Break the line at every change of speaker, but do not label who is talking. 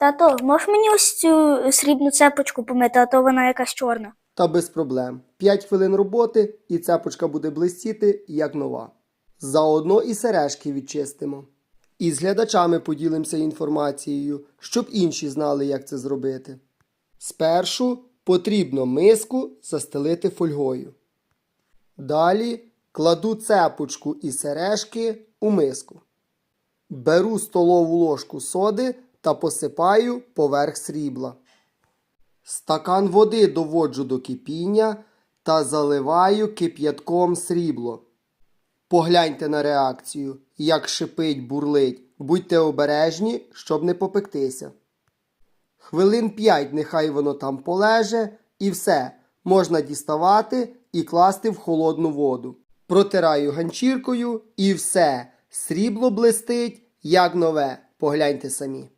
Тато, можеш мені ось цю срібну цепочку помити, а то вона якась чорна.
Та без проблем. 5 хвилин роботи і цепочка буде блистіти, як нова. Заодно і сережки відчистимо. І з глядачами поділимося інформацією, щоб інші знали, як це зробити. Спершу потрібно миску застелити фольгою. Далі кладу цепочку і сережки у миску. Беру столову ложку соди та посипаю поверх срібла. Стакан води доводжу до кипіння та заливаю кип'ятком срібло. Погляньте на реакцію, як шипить, бурлить. Будьте обережні, щоб не попектися. Хвилин 5 нехай воно там полеже, і все, можна діставати і класти в холодну воду. Протираю ганчіркою і все, срібло блистить, як нове. Погляньте самі.